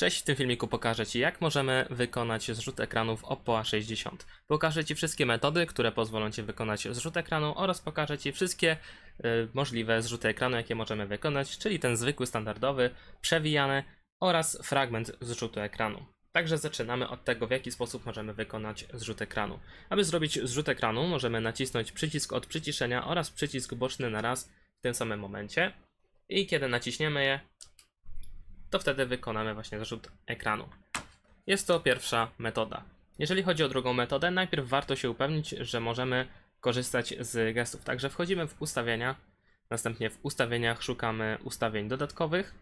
Cześć, w tym filmiku pokażę Ci jak możemy wykonać zrzut ekranu w Oppo A60. Pokażę Ci wszystkie metody, które pozwolą Ci wykonać zrzut ekranu oraz pokażę Ci wszystkie y, możliwe zrzuty ekranu, jakie możemy wykonać, czyli ten zwykły, standardowy, przewijany oraz fragment zrzutu ekranu. Także zaczynamy od tego, w jaki sposób możemy wykonać zrzut ekranu. Aby zrobić zrzut ekranu, możemy nacisnąć przycisk od przyciszenia oraz przycisk boczny na raz w tym samym momencie. I kiedy naciśniemy je, to wtedy wykonamy właśnie zrzut ekranu. Jest to pierwsza metoda. Jeżeli chodzi o drugą metodę, najpierw warto się upewnić, że możemy korzystać z gestów. Także wchodzimy w ustawienia, następnie w ustawieniach szukamy ustawień dodatkowych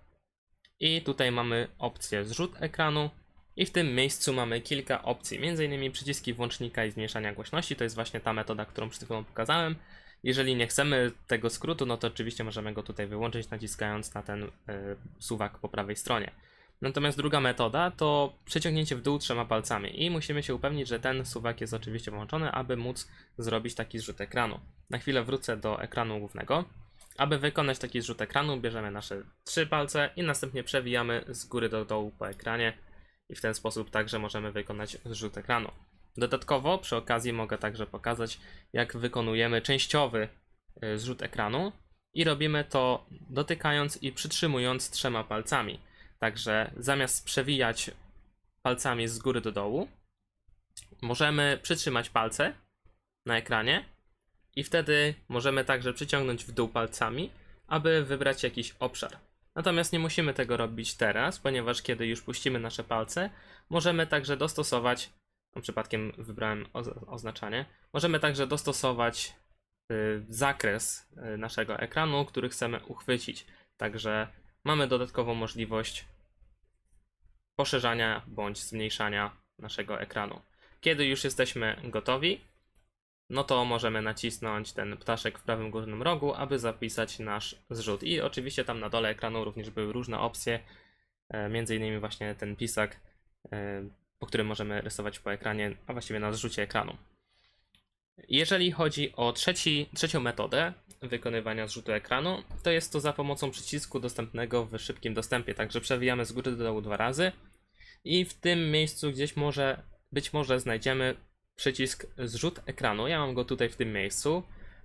i tutaj mamy opcję zrzut ekranu i w tym miejscu mamy kilka opcji, m.in. przyciski włącznika i zmniejszania głośności, to jest właśnie ta metoda, którą przed chwilą pokazałem. Jeżeli nie chcemy tego skrótu, no to oczywiście możemy go tutaj wyłączyć naciskając na ten y, suwak po prawej stronie. Natomiast druga metoda to przeciągnięcie w dół trzema palcami i musimy się upewnić, że ten suwak jest oczywiście włączony, aby móc zrobić taki zrzut ekranu. Na chwilę wrócę do ekranu głównego. Aby wykonać taki zrzut ekranu, bierzemy nasze trzy palce i następnie przewijamy z góry do dołu po ekranie i w ten sposób także możemy wykonać zrzut ekranu. Dodatkowo przy okazji mogę także pokazać, jak wykonujemy częściowy y, zrzut ekranu i robimy to dotykając i przytrzymując trzema palcami. Także zamiast przewijać palcami z góry do dołu, możemy przytrzymać palce na ekranie i wtedy możemy także przyciągnąć w dół palcami, aby wybrać jakiś obszar. Natomiast nie musimy tego robić teraz, ponieważ kiedy już puścimy nasze palce, możemy także dostosować, no przypadkiem wybrałem oz- oznaczanie, możemy także dostosować y, zakres y, naszego ekranu, który chcemy uchwycić. Także mamy dodatkową możliwość poszerzania bądź zmniejszania naszego ekranu. Kiedy już jesteśmy gotowi, no to możemy nacisnąć ten ptaszek w prawym górnym rogu, aby zapisać nasz zrzut. I oczywiście tam na dole ekranu również były różne opcje, e, między innymi właśnie ten pisak, e, po którym możemy rysować po ekranie, a właściwie na zrzucie ekranu. Jeżeli chodzi o trzeci, trzecią metodę wykonywania zrzutu ekranu, to jest to za pomocą przycisku dostępnego w szybkim dostępie. Także przewijamy z góry do dołu dwa razy i w tym miejscu gdzieś może, być może znajdziemy przycisk zrzut ekranu. Ja mam go tutaj w tym miejscu.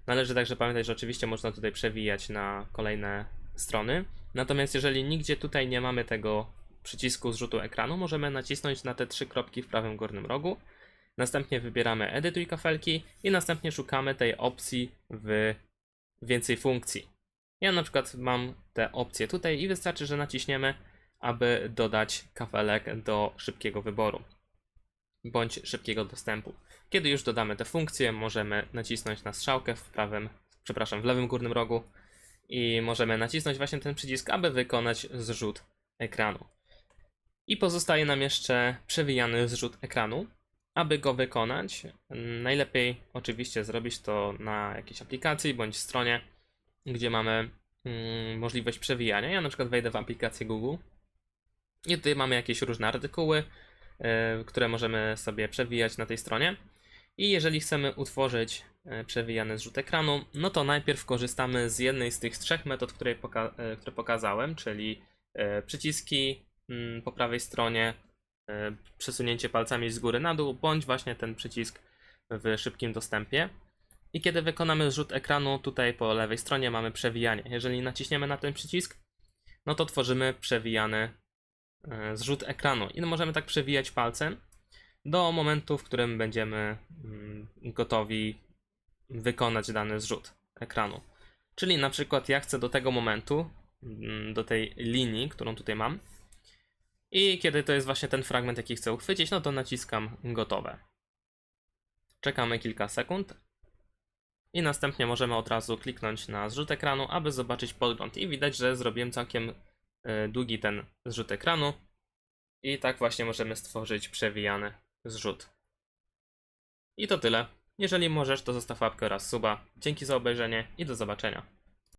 Należy także pamiętać, że oczywiście można tutaj przewijać na kolejne strony. Natomiast jeżeli nigdzie tutaj nie mamy tego przycisku zrzutu ekranu, możemy nacisnąć na te trzy kropki w prawym górnym rogu. Następnie wybieramy edytuj kafelki i następnie szukamy tej opcji w więcej funkcji. Ja na przykład mam te opcje tutaj i wystarczy, że naciśniemy, aby dodać kafelek do szybkiego wyboru bądź szybkiego dostępu. Kiedy już dodamy te funkcje, możemy nacisnąć na strzałkę w prawym, przepraszam, w lewym górnym rogu i możemy nacisnąć właśnie ten przycisk, aby wykonać zrzut ekranu. I pozostaje nam jeszcze przewijany zrzut ekranu. Aby go wykonać, najlepiej oczywiście zrobić to na jakiejś aplikacji bądź stronie, gdzie mamy mm, możliwość przewijania. Ja na przykład wejdę w aplikację Google i tutaj mamy jakieś różne artykuły, e, które możemy sobie przewijać na tej stronie. I jeżeli chcemy utworzyć e, przewijany zrzut ekranu, no to najpierw korzystamy z jednej z tych trzech metod, które, poka e, które pokazałem, czyli przyciski mm, po prawej stronie, e, przesunięcie palcami z góry na dół, bądź właśnie ten przycisk w szybkim dostępie. I kiedy wykonamy zrzut ekranu, tutaj po lewej stronie mamy przewijanie. Jeżeli naciśniemy na ten przycisk, no to tworzymy przewijany e, zrzut ekranu. I możemy tak przewijać palcem do momentu, w którym będziemy mm, gotowi wykonać dany zrzut ekranu. Czyli na przykład ja chcę do tego momentu, mm, do tej linii, którą tutaj mam, i kiedy to jest właśnie ten fragment, jaki chcę uchwycić, no to naciskam gotowe. Czekamy kilka sekund i następnie możemy od razu kliknąć na zrzut ekranu, aby zobaczyć podgląd. I widać, że zrobiłem całkiem e, długi ten zrzut ekranu. I tak właśnie możemy stworzyć przewijany zrzut. I to tyle. Jeżeli możesz, to zostaw łapkę oraz suba. Dzięki za obejrzenie i do zobaczenia.